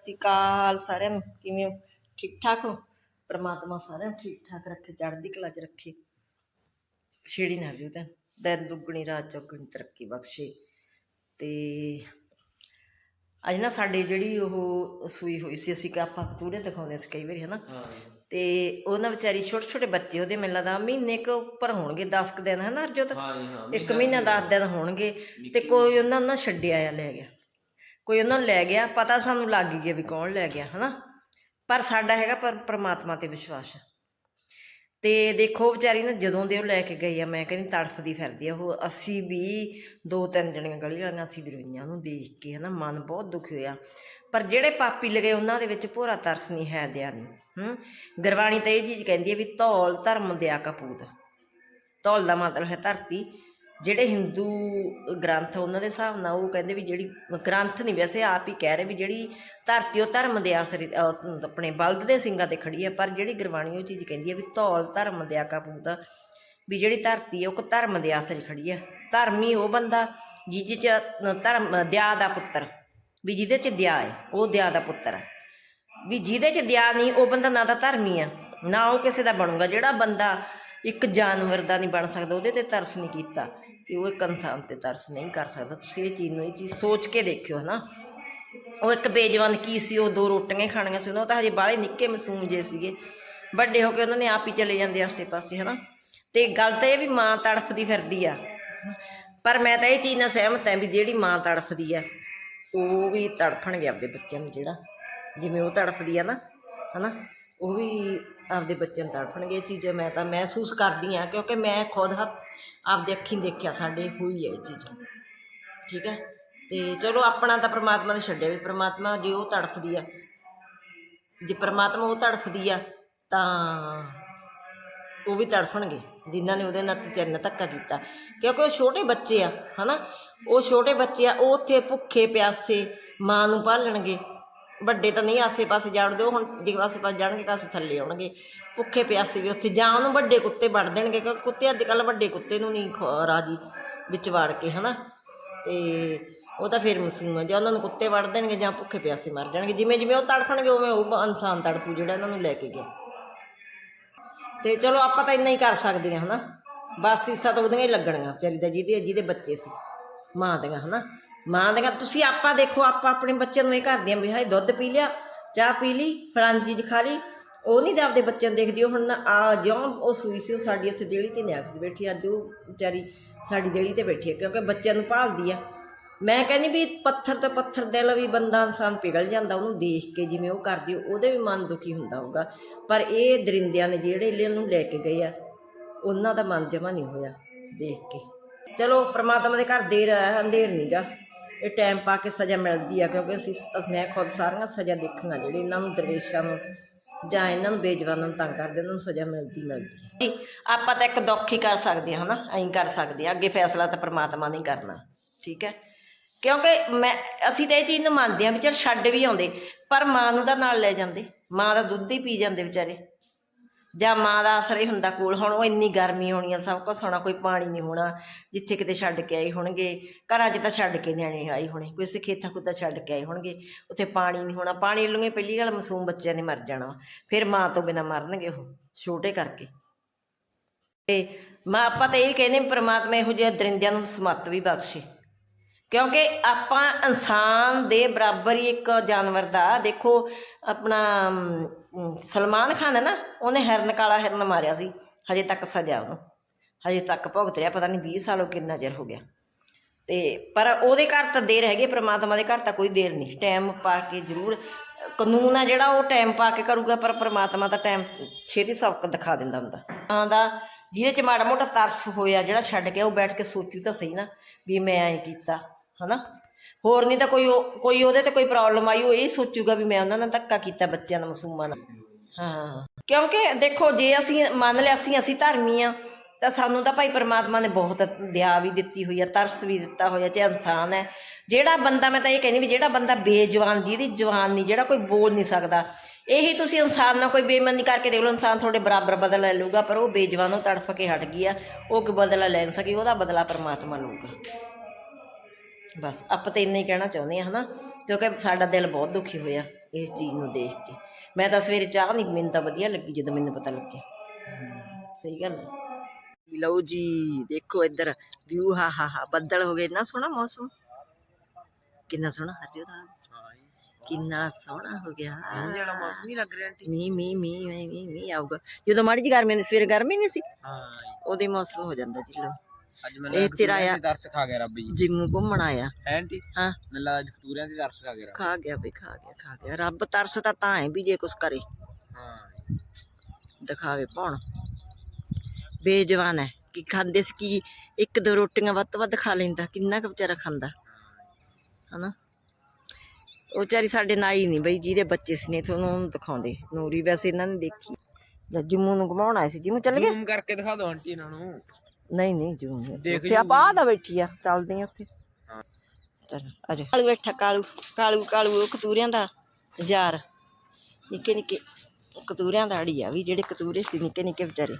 ਸਤਿ ਸ਼੍ਰੀ ਅਕਾਲ ਸਾਰਿਆਂ ਨੂੰ ਕਿਵੇਂ ਹੋ? ਠੀਕ ਠਾਕ ਹੋ? ਪ੍ਰਮਾਤਮਾ ਸਾਰਿਆਂ ਨੂੰ ਠੀਕ ਠਾਕ ਰੱਖੇ ਚੜ੍ਹਦੀ ਕਲਾ 'ਚ ਰੱਖੇ। ਛੇੜੀ ਨਾ ਰਿਓ ਤਾਂ ਦਿਨ ਦੁੱਗਣੀ ਰਾਤ ਚੌਗਣੀ ਤਰੱਕੀ ਬਖਸ਼ੇ। ਤੇ ਅੱਜ ਨਾ ਸਾਡੇ ਜਿਹੜੀ ਉਹ ਸੂਈ ਹੋਈ ਸੀ ਅਸੀਂ ਕਿ ਆਪਾਂ ਪੂਰੇ ਦਿਖਾਉਂਦੇ ਸੀ ਕਈ ਵਾਰੀ ਹਨਾ? ਤੇ ਉਹਨਾਂ ਵਿਚਾਰੀ ਛੋਟੇ ਛੋਟੇ ਬੱਚੇ ਉਹਦੇ ਮੈਨੂੰ ਲੱਗਦਾ ਮਹੀਨੇ ਕੁ ਉੱਪਰ ਹੋਣਗੇ 10 ਕੁ ਦਿਨ ਹਨਾ ਅਰਜੋਤ? ਹਾਂ ਜੀ ਹਾਂ ਇੱਕ ਮਹੀਨਾ 10 ਦਿਨ ਹੋਣਗੇ। ਤੇ ਕੋਈ ਉਹਨਾਂ ਨੂੰ ਛੱਡਿਆ ਆ ਲੈ ਗਿਆ। ਕੋਈ ਉਹਨਾਂ ਨੂੰ ਲੈ ਗਿਆ, ਪਤਾ ਸਾਨੂੰ ਲੱਗ ਹੀ ਗਿਆ ਵੀ ਕੌਣ ਲੈ ਗਿਆ, ਹਨਾ? ਪਰ ਸਾਡਾ ਹੈਗਾ ਪਰ ਪ੍ਰਮਾਤਮਾ ਤੇ ਵਿਸ਼ਵਾਸ। ਤੇ ਦੇਖੋ ਵਿਚਾਰੀ ਨਾ ਜਦੋਂ ਦੇ ਉਹ ਲੈ ਕੇ ਗਈ ਆ, ਮੈਂ ਕਹਿੰਦੀ ਤੜਫਦੀ ਫਿਰਦੀ ਆ, ਉਹ ਅਸੀਂ ਵੀ ਦੋ ਤਿੰਨ ਜਣੀਆਂ ਗਲੀ ਵਾਲੀਆਂ, ਅਸੀਂ ਵੀ ਰੋਈਆਂ ਉਹਨੂੰ ਦੇਖ ਕੇ ਹਨਾ ਮਨ ਬਹੁਤ ਦੁਖੀ ਹੋਇਆ। ਪਰ ਜਿਹੜੇ ਪਾਪੀ ਲਗੇ ਉਹਨਾਂ ਦੇ ਵਿੱਚ ਭੋਰਾ ਤਰਸ ਨਹੀਂ ਹੈ ਦਿਆ ਨਹੀਂ ਹੂੰ? ਗੁਰਬਾਣੀ ਤਾਂ ਇਹ ਚੀਜ਼ ਕਹਿੰਦੀ ਹੈ ਵੀ ਧੌਲ ਧਰਮ ਦਿਆ ਕਪੂਤ। ਧੌਲ ਦਾ ਮਤਲਬ ਹੈ ਧਰਤੀ ਜਿਹੜੇ ਹਿੰਦੂ ਗ੍ਰੰਥ ਉਹਨਾਂ ਦੇ ਹਿਸਾਬ ਨਾਲ ਉਹ ਕਹਿੰਦੇ ਵੀ ਜਿਹੜੀ ਗ੍ਰੰਥ ਨਹੀਂ ਵੈਸੇ ਆਪ ਹੀ ਕਹਿ ਰਹੇ ਵੀ ਜਿਹੜੀ ਧਰਤੀ ਉਹ ਧਰਮ ਦੇ ਆਸਰੇ ਆਪਣੇ ਬਲਦ ਦੇ ਸਿੰਘਾਂ ਤੇ ਖੜੀ ਹੈ, ਪਰ ਜਿਹੜੀ ਗੁਰਬਾਣੀ ਉਹ ਚੀਜ਼ ਕਹਿੰਦੀ ਹੈ ਵੀ ਧੌਲ ਧਰਮ ਦਿਆ ਕਪੂਤ ਵੀ ਜਿਹੜੀ ਧਰਤੀ ਹੈ ਉਹ ਧਰਮ ਦੇ ਆਸਰੇ ਖੜੀ ਹੈ। ਧਰਮੀ ਉਹ ਬੰਦਾ ਜਿਹਦੇ ਚ ਧਰਮ, ਦਿਆ ਦਾ ਪੁੱਤਰ, ਵੀ ਜਿਹਦੇ ਚ ਦਿਆ ਹੈ, ਉਹ ਦਿਆ ਦਾ ਪੁੱਤਰ ਹੈ। ਵੀ ਜਿਹਦੇ ਚ ਦਿਆ ਨਹੀਂ, ਉਹ ਬੰਦਾ ਨਾ ਤਾਂ ਧਰਮੀ ਆ ਨਾ ਉਹ ਕਿਸੇ ਦਾ ਬਣੂਗਾ। ਜਿਹੜਾ ਬੰਦਾ ਇੱਕ ਜਾਨਵਰ ਦਾ ਨਹੀਂ ਬਣ ਸਕਦਾ, ਉਹਦੇ ਤੇ ਤਰਸ ਨਹੀਂ ਕੀਤਾ। ਤੇ ਉਹ ਇੱਕ ਇਨਸਾਨ ਤੇ ਤਰਸ ਨਹੀਂ ਕਰ ਸਕਦਾ। ਤੁਸੀਂ ਇਹ ਚੀਜ਼ ਨੂੰ, ਇਹ ਚੀਜ਼ ਸੋਚ ਕੇ ਦੇਖਿਓ, ਹਨਾ। ਉਹ ਇੱਕ ਬੇਜਵਾਨ ਕੀ ਸੀ, ਉਹ ਦੋ ਰੋਟੀਆਂ ਖਾਣੀਆਂ ਸੀ, ਉਹਨਾਂ ਤਾਂ ਹਜੇ ਬਾਹਲੇ ਨਿੱਕੇ ਮਾਸੂਮ ਜੇ ਸੀਗੇ। ਵੱਡੇ ਹੋ ਕੇ ਉਹਨਾਂ ਨੇ ਆਪ ਹੀ ਚਲੇ ਜਾਂਦੇ ਆਸੇ ਪਾਸੇ ਹਨਾ। ਤੇ ਗੱਲ ਤਾਂ ਇਹ ਵੀ ਮਾਂ ਤੜਫਦੀ ਫਿਰਦੀ ਆ। ਪਰ ਮੈਂ ਤਾਂ ਇਹ ਚੀਜ਼ ਨਾਲ ਸਹਿਮਤ ਹਾਂ ਵੀ ਜਿਹੜੀ ਮਾਂ ਤੜਫਦੀ ਆ, ਉਹ ਵੀ ਤੜਫਣਗੇ ਆਪਦੇ ਬੱਚਿਆਂ ਨੂੰ ਜਿਹੜਾ, ਜਿਵੇਂ ਉਹ ਤੜਫਦੀ ਆ ਨਾ, ਹਨਾ। ਉਹ ਵੀ ਆਪਦੇ ਬੱਚਿਆਂ ਨੂੰ ਤੜਫਣਗੇ ਇਹ ਚੀਜ਼ਾਂ ਮੈਂ ਤਾਂ ਮਹਿਸੂਸ ਕਰਦੀ ਆ ਕਿਉਂਕਿ ਮੈਂ ਖੁਦ ਹੱਥ ਆਪਦੇ ਅੱਖੀਂ ਦੇਖਿਆ ਸਾਡੇ ਹੋਈ ਹੈ ਇਹ ਚੀਜ਼ਾਂ। ਠੀਕ ਹੈ? ਤੇ ਚਲੋ ਆਪਣਾ ਤਾਂ ਪ੍ਰਮਾਤਮਾ ਨੇ ਛੱਡਿਆ ਵੀ ਪ੍ਰਮਾਤਮਾ ਜੇ ਉਹ ਤੜਫਦੀ ਆ, ਜੇ ਪ੍ਰਮਾਤਮਾ ਉਹ ਤੜਫਦੀ ਆ ਤਾਂ ਉਹ ਵੀ ਤੜਫਣਗੇ, ਜਿਨ੍ਹਾਂ ਨੇ ਉਹਦੇ ਨਾਲ ਤੇਰੇ ਧੱਕਾ ਕੀਤਾ। ਕਿਉਂਕਿ ਉਹ ਛੋਟੇ ਬੱਚੇ ਆ, ਹਨਾ? ਉਹ ਛੋਟੇ ਬੱਚੇ ਆ, ਉਹ ਉੱਥੇ ਭੁੱਖੇ ਪਿਆਸੇ ਮਾਂ ਨੂੰ ਪਾਲਣਗੇ ਵੱਡੇ ਤਾਂ ਨਹੀਂ, ਆਸੇ-ਪਾਸੇ ਜਾਣਦੇ ਉਹ ਹੁਣ ਜੇ ਆਸੇ-ਪਾਸੇ ਜਾਣਗੇ ਕਾਸੇ ਥੱਲੇ ਆਉਣਗੇ। ਭੁੱਖੇ ਪਿਆਸੇ ਵੀ ਉੱਥੇ ਜਾਂ ਉਹਨੂੰ ਵੱਡੇ ਕੁੱਤੇ ਵੜ ਦੇਣਗੇ, ਕਿਉਂਕਿ ਕੁੱਤੇ ਅੱਜ ਕੱਲ ਵੱਡੇ ਕੁੱਤੇ ਨੂੰ ਨਹੀਂ ਖ- ਰਾਜੀ ਵਿੱਚ ਵਾੜ ਕੇ, ਹਨਾ? ਤੇ ਉਹ ਤਾਂ ਫਿਰ ਮਸੂਮ ਆ, ਜਾਂ ਉਹਨਾਂ ਨੂੰ ਕੁੱਤੇ ਵੜ ਦੇਣਗੇ ਜਾਂ ਭੁੱਖੇ ਪਿਆਸੇ ਮਰ ਜਾਣਗੇ। ਜਿਵੇਂ ਜਿਵੇਂ ਉਹ ਤੜਫਣਗੇ, ਉਵੇਂ ਉਹ ਇਨਸਾਨ ਤੜਫੂ ਜਿਹੜਾ ਇਹਨਾਂ ਨੂੰ ਲੈ ਕੇ ਗਿਆ। ਤੇ ਚਲੋ ਆਪਾਂ ਤਾਂ ਇੰਨਾ ਹੀ ਕਰ ਸਕਦੇ ਹਾਂ ਹਨਾ? ਬਸ ਹਿੱਸਾ ਤਾਂ ਉਹਦੀਆਂ ਹੀ ਲੱਗਣੀਆਂ ਵਿਚਾਰੀ ਦਾ, ਜਿਹਦੇ ਜਿਹਦੇ ਬੱਚੇ ਸੀ, ਮਾਂ ਦੀਆਂ, ਹਨਾ? ਮਾਂ ਦੇ ਘਰ, ਤੁਸੀਂ ਆਪਾਂ ਦੇਖੋ, ਆਪਾਂ ਆਪਣੇ ਬੱਚਿਆਂ ਨੂੰ ਇਹ ਕਰਦੇ ਵੀ ਹਾਏ, ਦੁੱਧ ਪੀ ਲਿਆ, ਚਾਹ ਪੀ ਲਈ, ਫਲਾਣੀ ਚੀਜ਼ ਖਾ ਲਈ। ਉਹ ਨਹੀਂ ਤਾਂ ਆਪਦੇ ਬੱਚਿਆਂ ਨੂੰ ਦੇਖਦੀ, ਉਹ ਹੁਣ ਨਾ, ਆ ਜਿਉਂ ਉਹ ਸੂਈ ਸੀ, ਉਹ ਸਾਡੀ ਉੱਥੇ ਦੇਲੀ ਤੇ ਨਿਆਕਸ ਬੈਠੀ, ਅੱਜ ਉਹ ਵਿਚਾਰੀ ਸਾਡੀ ਦੇਲੀ ਤੇ ਬੈਠੀ ਹੈ, ਕਿਉਂਕਿ ਬੱਚਿਆਂ ਨੂੰ ਭਾਲਦੀ ਆ। ਮੈਂ ਕਹਿੰਦੀ ਵੀ ਪੱਥਰ ਤੋਂ ਪੱਥਰ ਦਿਲ ਵੀ ਬੰਦਾ ਇਨਸਾਨ ਪਿਘਲ ਜਾਂਦਾ, ਉਹਨੂੰ ਦੇਖ ਕੇ ਜਿਵੇਂ ਉਹ ਕਰਦੀ, ਉਹਦੇ ਵੀ ਮਨ ਦੁਖੀ ਹੁੰਦਾ ਹੋਊਗਾ। ਪਰ ਇਹ ਦਰਿੰਦਿਆਂ ਨੇ ਜਿਹੜੇ ਇਹਨੂੰ ਲੈ ਕੇ ਗਏ ਆ, ਉਹਨਾਂ ਦਾ ਮਨ ਜਮਾ ਨਹੀਂ ਹੋਇਆ, ਦੇਖ ਕੇ। ਚਲੋ, ਪ੍ਰਮਾਤਮਾ ਦੇ ਘਰ ਦੇਰ ਹੈ ਅੰਧੇਰ ਨਹੀਂਗਾ ਇਹ ਟਾਈਮ ਪਾ ਕੇ ਸਜ਼ਾ ਮਿਲਦੀ ਆ, ਕਿਉਂਕਿ ਅਸੀਂ ਮੈਂ ਖੁਦ ਸਾਰੀਆਂ ਸਜ਼ਾ ਦੇਖੀਆਂ ਜਿਹੜੇ ਇਹਨਾਂ ਨੂੰ, ਦਰਵੇਸ਼ਾਂ ਨੂੰ ਜਾਂ ਇਹਨਾਂ ਨੂੰ ਬੇਜਵਾਨਾਂ ਨੂੰ ਤੰਗ ਕਰਦੇ ਉਹਨਾਂ ਨੂੰ ਸਜ਼ਾ ਮਿਲਦੀ ਮਿਲਦੀ ਹੈ ਆਪਾਂ ਤਾਂ ਇੱਕ ਦੁੱਖ ਹੀ ਕਰ ਸਕਦੇ ਹਾਂ ਹਨਾ? ਐਂ ਕਰ ਸਕਦੇ ਆ, ਅੱਗੇ ਫੈਸਲਾ ਤਾਂ ਪ੍ਰਮਾਤਮਾ ਨੇ ਕਰਨਾ, ਠੀਕ ਹੈ? ਕਿਉਂਕਿ ਮੈਂ, ਅਸੀਂ ਤਾਂ ਇਹ ਚੀਜ਼ ਨੂੰ ਮੰਨਦੇ ਆ ਵੀ ਛੱਡ ਵੀ ਆਉਂਦੇ, ਪਰ ਮਾਂ ਨੂੰ ਤਾਂ ਨਾਲ ਲੈ ਜਾਂਦੇ, ਮਾਂ ਦਾ ਦੁੱਧ ਹੀ ਪੀ ਜਾਂਦੇ ਵਿਚਾਰੇ। ਜਾਂ ਮਾਂ ਦਾ ਅਸਰ ਹੀ ਹੁੰਦਾ ਕੋਲ, ਹੁਣ ਉਹ ਇੰਨੀ ਗਰਮੀ ਹੋਣੀ ਆ, ਸਭ ਕੁਛ ਹੋਣਾ ਕੋਈ ਪਾਣੀ ਨਹੀਂ ਹੋਣਾ, ਜਿੱਥੇ ਕਿਤੇ ਛੱਡ ਕੇ ਆਏ ਹੋਣਗੇ, ਘਰਾਂ 'ਚ ਤਾਂ ਛੱਡ ਕੇ ਨਿਆਣੇ ਆਏ ਹੋਣੇ ਕਿਸੇ ਖੇਤਾਂ ਖੁੱਤਾ ਛੱਡ ਕੇ ਆਏ ਹੋਣਗੇ, ਉੱਥੇ ਪਾਣੀ ਨਹੀਂ ਹੋਣਾ, ਪਾਣੀ ਲੂਗੇ, ਪਹਿਲੀ ਗੱਲ ਮਾਸੂਮ ਬੱਚਿਆਂ ਨੇ ਮਰ ਜਾਣਾ, ਫਿਰ ਮਾਂ ਤੋਂ ਬਿਨਾ ਮਰਨਗੇ ਉਹ, ਛੋਟੇ ਕਰਕੇ। ਤੇ ਮਾਂ, ਆਪਾਂ ਤਾਂ ਇਹ ਕਹਿੰਦੇ ਵੀ ਪ੍ਰਮਾਤਮਾ ਇਹੋ ਜਿਹੇ ਦਰਿੰਦਿਆਂ ਨੂੰ ਸਮੱਤ ਵੀ ਬਖਸ਼ੇ। ਕਿਉਂਕਿ ਆਪਾਂ ਇਨਸਾਨ ਦੇ ਬਰਾਬਰ ਹੀ ਇੱਕ ਜਾਨਵਰ ਦਾ, ਦੇਖੋ ਆਪਣਾ ਸਲਮਾਨ ਖਾਨ ਹੈ ਨਾ, ਉਹਨੇ ਹਿਰਨ ਕਾਲਾ ਹਿਰਨ ਮਾਰਿਆ ਸੀ, ਹਜੇ ਤੱਕ ਸਜ਼ਾ ਉਹਨੂੰ, ਹਜੇ ਤੱਕ ਭੁਗਤ ਰਿਹਾ, ਪਤਾ ਨਹੀਂ 20 ਸਾਲ ਹੋ ਕਿੰਨਾ ਚਿਰ ਹੋ ਗਿਆ। ਤੇ ਪਰ ਉਹਦੇ ਘਰ ਤਾਂ ਦੇਰ ਹੈਗੀ, ਪ੍ਰਮਾਤਮਾ ਦੇ ਘਰ ਤਾਂ ਕੋਈ ਦੇਰ ਨਹੀਂ, ਟਾਈਮ ਪਾ ਕੇ ਜ਼ਰੂਰ, ਕਾਨੂੰਨ ਆ ਜਿਹੜਾ ਉਹ ਟਾਈਮ ਪਾ ਕੇ ਕਰੂਗਾ, ਪਰ ਪ੍ਰਮਾਤਮਾ ਦਾ ਟਾਈਮ ਛੇਤੀ ਸਬਕ ਦਿਖਾ ਦਿੰਦਾ ਹੁੰਦਾ। ਹਾਂ ਦਾ ਜਿਹਦੇ ਚ ਮਾੜਾ ਮੋਟਾ ਤਰਸ ਹੋਇਆ, ਜਿਹੜਾ ਛੱਡ ਗਿਆ ਉਹ ਬੈਠ ਕੇ ਸੋਚੂ ਤਾਂ ਸਹੀ ਨਾ, ਵੀ ਮੈਂ ਐਂ ਕੀਤਾ। ਹਨਾ? ਹੋਰ ਨਹੀਂ ਤਾਂ ਕੋਈ ਉਹ- ਕੋਈ ਉਹਦੇ ਤੇ ਕੋਈ ਪ੍ਰੋਬਲਮ ਆਈ, ਉਹ ਇਹ ਸੋਚੂਗਾ ਵੀ ਮੈਂ ਉਹਨਾਂ ਨਾਲ ਧੱਕਾ ਕੀਤਾ ਬੱਚਿਆਂ ਨਾਲ, ਮਾਸੂਮਾਂ ਨਾਲ। ਹਾਂ। ਕਿਉਂਕਿ ਦੇਖੋ, ਜੇ ਅਸੀਂ ਮੰਨ ਲਿਆ ਅਸੀਂ ਅਸੀਂ ਧਰਮੀ ਆ, ਤਾਂ ਸਾਨੂੰ ਤਾਂ ਭਾਈ ਪ੍ਰਮਾਤਮਾ ਨੇ ਬਹੁਤ ਦਇਆ ਵੀ ਦਿੱਤੀ ਹੋਈ ਆ, ਤਰਸ ਵੀ ਦਿੱਤਾ ਹੋਇਆ ਤੇ ਇਨਸਾਨ ਹੈ। ਜਿਹੜਾ ਬੰਦਾ, ਮੈਂ ਤਾਂ ਇਹ ਕਹਿੰਦੀ ਵੀ ਜਿਹੜਾ ਬੰਦਾ ਬੇਜਵਾਨ, ਜਿਹਦੀ ਜਵਾਨ ਨਹੀਂ, ਜਿਹੜਾ ਕੋਈ ਬੋਲ ਨਹੀਂ ਸਕਦਾ, ਇਹੀ ਤੁਸੀਂ ਇਨਸਾਨ ਨਾਲ ਕੋਈ ਬੇਈਮਾਨੀ ਕਰਕੇ ਦੇਖ ਲਓ, ਇਨਸਾਨ ਤੁਹਾਡੇ ਬਰਾਬਰ ਬਦਲਾ ਲਊਗਾ, ਪਰ ਉਹ ਬੇਜਵਾਨ, ਉਹ ਤੜਫ ਕੇ ਹਟ ਗਈ ਆ, ਉਹ ਕਿ ਬਦਲਾ ਲੈ ਨਹੀਂ ਸਕੀ, ਉਹਦਾ ਬਦਲਾ ਪ੍ਰਮਾਤਮਾ ਲਊਗਾ। ਬਸ ਆਪਾਂ ਤਾਂ ਇੰਨਾ ਹੀ ਕਹਿਣਾ ਚਾਹੁੰਦੇ ਆ ਹਨਾ? ਕਿਉਂਕਿ ਸਾਡਾ ਦਿਲ ਬਹੁਤ ਦੁਖੀ ਹੋਇਆ ਇਸ ਚੀਜ਼ ਨੂੰ ਦੇਖ ਕੇ। ਮੈਂ ਤਾਂ ਸਵੇਰੇ ਚਾਹ ਨਹੀਂ ਮੈਨੂੰ ਤਾਂ ਵਧੀਆ ਲੱਗੀ ਜਦੋਂ ਮੈਨੂੰ ਪਤਾ ਲੱਗਿਆ। ਸਹੀ ਗੱਲ ਹੈ ਲਓ ਜੀ ਦੇਖੋ ਇੱਧਰ ਵਿਊ ਹਾ ਹਾ ਹਾ ਬੱਦਲ ਹੋ ਗਏ। ਇੰਨਾ ਸੋਹਣਾ ਮੌਸਮ। ਕਿੰਨਾ ਸੋਹਣਾ ਹਰਜੋ ਦਾ ਕਿੰਨਾ ਸੋਹਣਾ ਹੋ ਗਿਆ। ਜਿਹੜਾ ਮੌਸਮ ਨਹੀਂ ਲੱਗ ਰਿਹਾ ਮੀ ਮੀ ਮੀ ਮੀ ਮੀ ਮੀ ਆਊਗਾ। ਜਦੋਂ ਮਾੜੀ ਜੀ ਗਰਮੀ ਹੁੰਦੀ ਸਵੇਰੇ ਗਰਮੀ ਨਹੀਂ ਸੀ? ਹਾਂ। ਉਹਦੇ ਮੌਸਮ ਹੋ ਜਾਂਦਾ ਜੀ ਲੋ ਅੱਜ ਮੈਨੂੰ ਇਹ ਤੇਰਾ ਆ। ਦਰਸ ਖਾ ਗਿਆ ਰੱਬ ਜੀ। ਜਿੰਮੂ ਘੁੰਮਣ ਆਇਆ। ਹੈ ਆਂਟੀ ਹਾਂ। ਮੈਨੂੰ ਲੱਗਦਾ ਅੱਜ ਕਤੂਰਿਆਂ ਦੇ ਦਰਸ ਖਾ ਗਿਆ ਰੱਬ। ਖਾ ਗਿਆ ਬਈ ਖਾ ਗਿਆ ਖਾ ਗਿਆ। ਰੱਬ ਤਰਸਦਾ ਤਾਂ ਹੈ ਵੀ ਜੇ ਕੁਛ ਕਰੇ। ਹਾਂ। ਦਿਖਾਵੇ ਪਾਉਣ ਬੇਜਵਾਨ ਹੈ। ਕਿ ਖਾਂਦੇ ਸੀ? ਕਿ ਇੱਕ ਦੋ ਰੋਟੀਆਂ ਵੱਧ ਤੋਂ ਵੱਧ ਖਾ ਲੈਂਦਾ। ਕਿੰਨਾ ਕੁ ਵਿਚਾਰਾ ਖਾਂਦਾ। ਹਨਾ? ਉਹ ਵਿਚਾਰੀ ਸਾਡੇ ਨਾਲ ਹੀ ਨਹੀਂ ਬਈ ਜਿਹਦੇ ਬੱਚੇ ਸੀ ਨੇ ਤੁਹਾਨੂੰ ਦਿਖਾਉਂਦੇ। ਨੂਰੀ ਵੈਸੇ ਇਹਨਾਂ ਨੇ ਦੇਖੀ। ਜਿੰਮੂ ਨੂੰ ਘਮਾਉਣ ਆਏ ਸੀ। ਜਿੰਮੂ ਚੱਲ ਜ਼ੂਮ ਕਰਕੇ ਦਿਖਾ ਦਿਓ ਆਂਟੀ ਇਹਨਾਂ ਨੂੰ। ਨਹੀਂ ਨਹੀਂ ਜੂਮ ਨਹੀਂ। ਉੱਥੇ ਆਪਾਂ ਆ ਤਾਂ ਬੈਠੀ ਆ ਚੱਲਦੇ ਆ ਉੱਥੇ। ਹਾਂ। ਚਲ ਅਜੇ ਕਾਲੂ ਬੈਠਾ ਕਾਲੂ ਕਾਲੂ ਕਾਲੂ ਉਹ ਕਤੂਰਿਆਂ ਦਾ ਯਾਰ ਨਿੱਕੇ ਨਿੱਕੇ ਕਤੂਰਿਆਂ ਦਾ ਅੜੀ ਆ ਵੀ ਜਿਹੜੇ ਕਤੂਰੇ ਸੀ ਨਿੱਕੇ ਨਿੱਕੇ ਵਿਚਾਰੇ।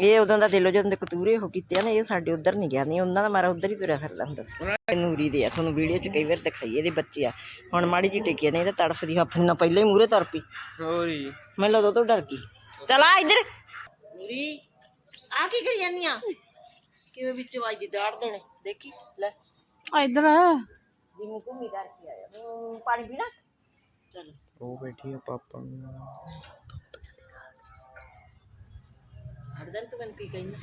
ਇਹ ਉਦੋਂ ਦਾ ਦਿਲੋਂ ਜਦੋਂ ਦੇ ਕਤੂਰੇ ਹੋ ਕੀਤੇ ਆ ਨਾ ਇਹ ਸਾਡੇ ਉਧਰ ਨਹੀਂ ਗਿਆ ਨਹੀਂ ਉਹਨਾਂ ਦਾ ਮਾਰਾ ਉਧਰ ਹੀ ਤੁਰਿਆ ਫਿਰਦਾ ਹੁੰਦਾ ਸੀ। ਨੂਰੀ ਦੇ ਆ ਤੁਹਾਨੂੰ ਵੀਡੀਓ 'ਚ ਕਈ ਵਾਰ ਦਿਖਾਈ ਇਹਦੇ ਬੱਚੇ ਆ। ਹੁਣ ਮਾੜੀ ਜੀ ਟਿੱਕੀ ਨੇ ਇਹ ਤਾਂ ਤੜਫਦੀ ਆਪਣੀ ਨਾਲ ਪਹਿਲਾਂ ਹੀ ਮੂਰੇ ਤੁਰ ਪਈ। ਹੋਰ ਜੀ। ਮੈਂ ਲੱਗਦਾ ਤੋਂ ਡਰ ਗਈ। ਚਲ ਆ ਇੱਧਰ। ਨੂਰੀ ਆ ਕੀ ਕਰੀ ਜਾਂਦੀ ਆ? ਕਿਵੇਂ ਵਿੱਚ ਵੱਜਦੀ ਦਾੜ ਦੇਣੇ ਦੇਖੀ ਲੈ। ਇਧਰ। ਜਿਵੇਂ ਘੁੰਮੀ ਕਰਕੇ ਆਇਆ। ਹੂੰ, ਪਾਣੀ ਪੀਣਾ? ਚਲ। ਉਹ ਬੈਠੀ ਆ ਪਾਪਾ ਨੂੰ। ਹੜਦਨ ਤੂੰ ਮੈਨੂੰ ਕੀ ਕਹਿੰਦਾ?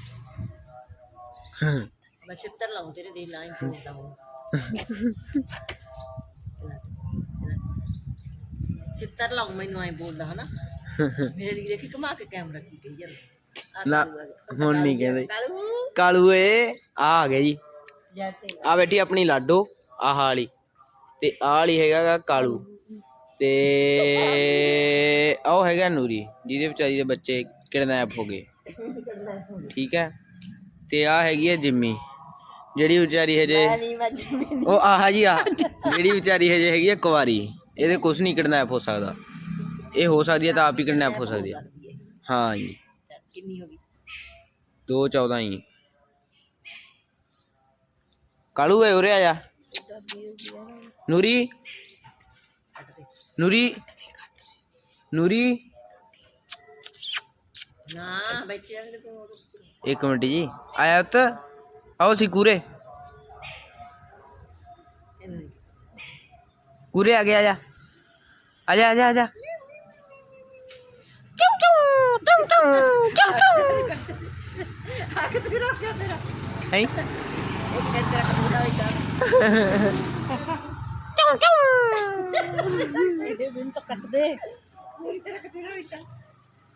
ਮੈਂ ਛਿੱਤਰ ਲਾਉਂ ਤੇਰੇ ਦੇ ਲਾਈਨ ਬੋਲਦਾ ਹਾਂ ਛਿੱਤਰ ਲਾਉਂ ਮੈਨੂੰ ਐ ਬੋਲਦਾ ਹਨਾ? ਮੇਰੇ ਲਈ ਦੇਖੀ ਕਮਾ ਕੇ ਕੈਮਰਾ ਕੀ ਕਹੀ ਜਾਂਦਾ। ਨਾ ਹੁਣ ਨਹੀਂ ਕਹਿੰਦੇ। ਕਾਲੂ? ਏ ਆ ਆ ਗਿਆ ਜੀ। ਆ ਬੈਠੀ ਆਪਣੀ ਲਾਡੋ ਆਹ ਵਾਲੀ। ਤੇ ਆਹ ਵਾਲੀ ਹੈਗਾ ਕਾਲੂ। ਤੇ ਉਹ ਹੈਗਾ ਨੂਰੀ ਜਿਹਦੇ ਵਿਚਾਰੀ ਦੇ ਬੱਚੇ ਕਿਡਨੈਪ ਹੋ ਗਏ। ਠੀਕ ਹੈ? ਤੇ ਆ ਹੈਗੀ ਹੈ ਜਿੰਮੀ। ਜਿਹੜੀ ਵਿਚਾਰੀ ਹਜੇ ਉਹ ਆਹ ਜੀ ਆ ਜਿਹੜੀ ਵਿਚਾਰੀ ਹਜੇ ਹੈਗੀ ਹੈ ਕੁਵਾਰੀ। ਇਹਦੇ ਕੁਝ ਨਹੀਂ ਕਿਡਨੈਪ ਹੋ ਸਕਦਾ। ਇਹ ਹੋ ਸਕਦੀ ਹੈ ਤਾਂ ਆਪ ਹੀ। ਕਿਡਨੈਪ ਹੋ ਸਕਦੀ ਹੈ। ਹਾਂ ਜੀ। ਕਿੰਨੀ ਹੋ ਗਈ 214 ਹੀ ਕਾਲੂ ਏ ਉਰੇ ਆ ਜਾ ਨੂਰੀ ਨੂਰੀ ਨੂਰੀ ਨਾ ਬੈਠੇ ਰਹਿੰਦੇ ਤੂੰ ਇੱਕ ਮਿੰਟ ਜੀ ਆਇਆ ਉੱਤ ਆਓ ਸੀ ਕੂਰੇ ਇਹਨੂੰ ਕੂਰੇ ਆ ਗਿਆ ਆ ਜਾ ਆ ਜਾ ਆ ਜਾ ਆ ਹੈ ਇੱਕ ਤੇਰਾ ਕਬੂਲਾ ਹੋਈਦਾ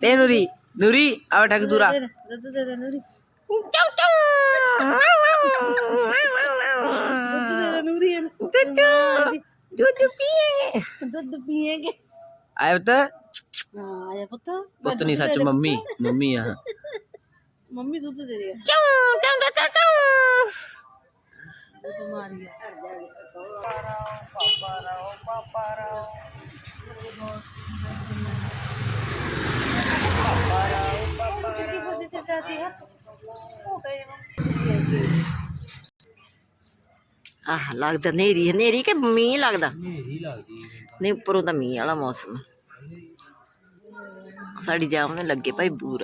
ਤੇ ਨੂਰੀ ਨੂਰੀ ਆ ਬੈਠਾ ਕਤੂਰਾ ਦੁੱਧ ਦੇ ਦੇ ਨੂਰੀ ਨੂਰੀ ਦੁੱਧ ਪੀਏ ਦੁੱਧ ਪੀਏਗੇ ਆਇਆ ਉੱਤ ਆਇਆ ਪੁੱਤ ਪੁੱਤ ਨਹੀਂ ਸੱਚ ਮੰਮੀ ਮੰਮੀ ਆ ਮੰਮੀ ਦੁੱਧ ਦੇ ਰਹੀ ਹੈ ਬਿਮਾਰੀ ਹੈ ਆਹ ਲੱਗਦਾ ਨੇਰੀ ਨੇਰੀ ਕਿ ਮੀਂਹ ਲੱਗਦਾ ਮੇਰੀ ਲੱਗਦੀ ਨਹੀਂ ਉੱਪਰੋਂ ਤਾਂ ਮੀਂਹ ਵਾਲਾ ਮੌਸਮ ਸਾਡੀ ਜਾਮ ਨੇ ਲੱਗੇ ਭਾਈ ਬੂਰ।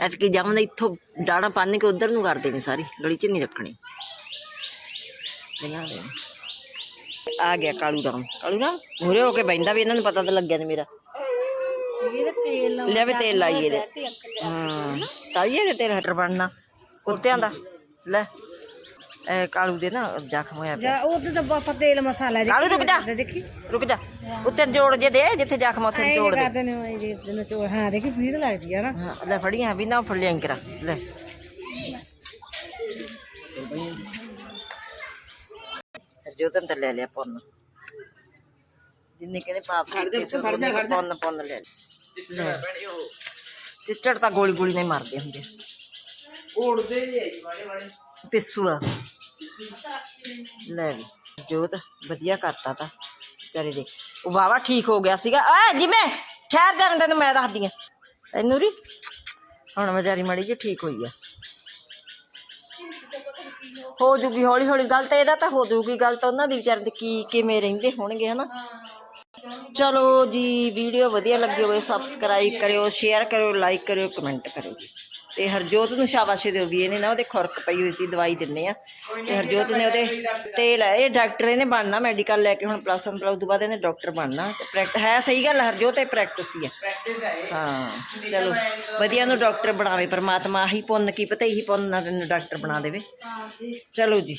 ਐਤਕੀ ਜਾਮ ਨੇ ਇੱਥੋਂ ਡਾਣਾ ਪਾਣੇ ਕੇ ਉਧਰ ਨੂੰ ਕਰ ਦੇਣੀ ਸਾਰੀ ਗਲੀ 'ਚ ਨਹੀਂ ਰੱਖਣੀ। ਬਣਾ ਦੇ। ਆ ਗਿਆ ਕਾਲੂ ਰਾਮ। ਕਾਲੂ ਰਾਮ ਮੂਰੇ ਹੋ ਕੇ ਬੈਂਦਾ ਵੀ ਇਹਨਾਂ ਨੂੰ ਪਤਾ ਤਾਂ ਲੱਗਿਆ ਨਹੀਂ ਮੇਰਾ। ਲੈ ਵੀ ਤੇਲ ਲਾਈਏ ਦੇ ਹਾਂ ਤਾਈਏ ਦੇ ਤੇਲ ਹਟਰ ਬਣਨਾ। ਕੁੱਤਿਆਂ ਦਾ। ਲੈ ਇਹ ਕਾਲੂ ਦੇ ਨਾ ਜ਼ਖਮ ਹੋਇਆ ਪਿਆ। ਜਾ ਉਹਦੇ ਤਾਂ ਆਪਾਂ ਤੇਲ ਮਸਾਲਾ ਕਾਲੂ ਰੁਕ ਜਾ। ਦੇਖੀ। ਰੁਕ ਜਾ। ਉੱਤੇ ਜੋੜ ਜੇ ਦੇ ਜਿੱਥੇ ਜ਼ਖਮ ਉੱਥੇ ਐਂ ਜੋੜ ਦੇ। ਕਰਦੇ ਨੇ ਉਹ ਜੇ ਦਿਨ ਚੋਲ। ਹਾਂ ਦੇਖੀ ਭੀੜ ਲੱਗਦੀ ਆ ਨਾ। ਹਾਂ, ਲੈ ਫੜੀਆਂ ਵੀ ਨਾ ਫੜ ਲਿਆ ਕਰਾ ਲੈ। ਜੋ ਤਨ ਤੇ ਲੈ ਲਿਆ ਪੁੰਨ। ਜਿੰਨੇ ਕਹਿੰਦੇ ਪਾਪ ਕੀਤੇ ਸੋ ਪੁੰਨ ਪੁੰਨ ਲੈ ਲਿਆ। ਚਿੱਚੜ ਤਾਂ ਗੋਲੀ ਗੋਲੀ ਨਹੀਂ ਮਾਰਦੇ ਹੁੰਦੇ ਉੜਦੇ ਜੇ ਮਾੜੇ ਮਾੜੇ ਪਿੱਸੂ ਆ। ਲੈ ਵੀ ਜੋਤ ਵਧੀਆ ਕਰਤਾ ਤਾ। ਵਿਚਾਰੇ ਦੇ। ਉਹ ਵਾਵਾ ਠੀਕ ਹੋ ਗਿਆ ਸੀਗਾ। ਏ ਜਿਵੇਂ ਠਹਿਰ ਜਾ, ਮੈਂ ਤੈਨੂੰ ਮੈਂ ਦੱਸਦੀ ਆ ਐ ਨੂਰੀ, ਹੁਣ ਵਿਚਾਰੀ ਮੜੀ ਜੀ ਠੀਕ ਹੋਈ ਆ। ਹੋ ਜੂਗੀ ਹੌਲੀ ਹੌਲੀ ਗੱਲ ਤਾਂ, ਇਹਦਾ ਤਾਂ ਹੋ ਜੂਗੀ ਗੱਲ ਤਾਂ ਉਹਨਾਂ ਦੀ ਵਿਚਾਰੇ ਦੇ ਕੀ ਕਿਵੇਂ ਰਹਿੰਦੇ ਹੋਣਗੇ, ਹਨਾ? ਚਲੋ ਜੀ, ਵੀਡੀਓ ਵਧੀਆ ਲੱਗੀ ਹੋਵੇ ਸਬਸਕ੍ਰਾਈਬ ਕਰਿਓ ਸ਼ੇਅਰ ਕਰਿਓ ਲਾਈਕ ਕਰਿਓ ਕਮੈਂਟ ਕਰਿਓ ਜੀ। ਤੇ ਹਰਜੋਤ ਨੂੰ ਸ਼ਾਬਾਸ਼ ਦਿਓ ਵੀ ਇਹਨੇ ਨਾ ਉਹਦੇ ਖੁਰਕ ਪਈ ਹੋਈ ਸੀ ਦਵਾਈ ਦਿੰਨੇ ਆ। ਤੇ ਹਰਜੋਤ ਨੇ ਉਹਦੇ ਤੇਲ ਹੈ ਇਹ ਡਾਕਟਰ ਇਹਨੇ ਬਣਨਾ ਮੈਡੀਕਲ ਲੈ ਕੇ ਹੁਣ ਪਲੱਸ 1 ਪਲੱਸ ਤੋਂ ਬਾਅਦ ਇਹਨੇ ਡਾਕਟਰ ਬਣਨਾ। ਤੇ ਪ੍ਰੈਕਟ ਹੈ ਸਹੀ ਗੱਲ ਹਰਜੋਤ ਇਹ ਪ੍ਰੈਕਟਿਸ ਹੀ ਆ। ਹਾਂ ਚਲੋ ਵਧੀਆ ਨੂੰ ਡਾਕਟਰ ਬਣਾਵੇ ਪਰਮਾਤਮਾ ਆਹੀ ਪੁੰਨ ਕੀ ਪਤਾ ਇਹੀ ਪੁੰਨ ਨਾਲ ਡਾਕਟਰ ਬਣਾ ਦੇਵੇ। ਚਲੋ ਜੀ।